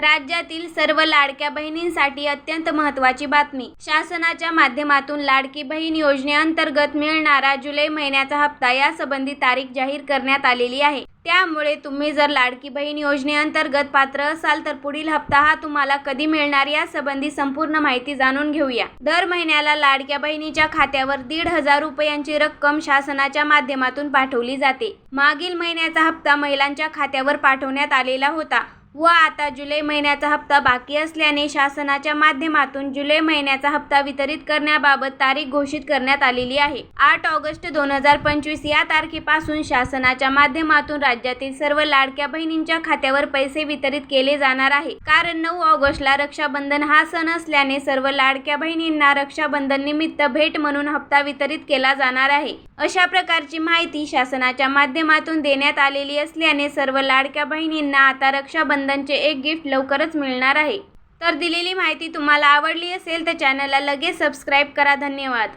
राज्यातील सर्व लाडक्या बहिणींसाठी अत्यंत महत्त्वाची बातमी. शासनाच्या माध्यमातून लाडकी बहीण योजनेअंतर्गत मिळणारा जुलै महिन्याचा हप्ता यासंबंधी तारीख जाहीर करण्यात आलेली आहे. त्यामुळे तुम्ही जर लाडकी बहीण योजनेअंतर्गत पात्र असाल तर पुढील हप्ता हा तुम्हाला कधी मिळणार यासंबंधी संपूर्ण माहिती जाणून घेऊया. दर महिन्याला लाडक्या बहिणीच्या खात्यावर दीड हजार रुपयांची रक्कम शासनाच्या माध्यमातून पाठवली जाते. मागील महिन्याचा हप्ता महिलांच्या खात्यावर पाठवण्यात आलेला होता. व आता जुलै महिन्याचा हप्ता बाकी असल्याने शासनाच्या माध्यमातून जुलै महिन्याचा हप्ता वितरित करण्याबाबत तारीख घोषित करण्यात आलेली आहे. आठ ऑगस्ट दोन हजार पंचवीस या तारखेपासून शासनाच्या माध्यमातून राज्यातील सर्व लाडक्या बहिणींच्या खात्यावर पैसे वितरित केले जाणार आहे. कारण नऊ ऑगस्टला रक्षाबंधन हा सण असल्याने सर्व लाडक्या बहिणींना रक्षाबंधन निमित्त भेट म्हणून हप्ता वितरित केला जाणार आहे. अशा प्रकारची माहिती शासनाच्या माध्यमातून देण्यात आलेली असल्याने सर्व लाडक्या बहिणींना आता रक्षाबंधनचे एक गिफ्ट लवकरच मिळणार आहे. तर दिलेली माहिती तुम्हाला आवडली असेल तर चॅनलला लगेच सबस्क्राईब करा. धन्यवाद.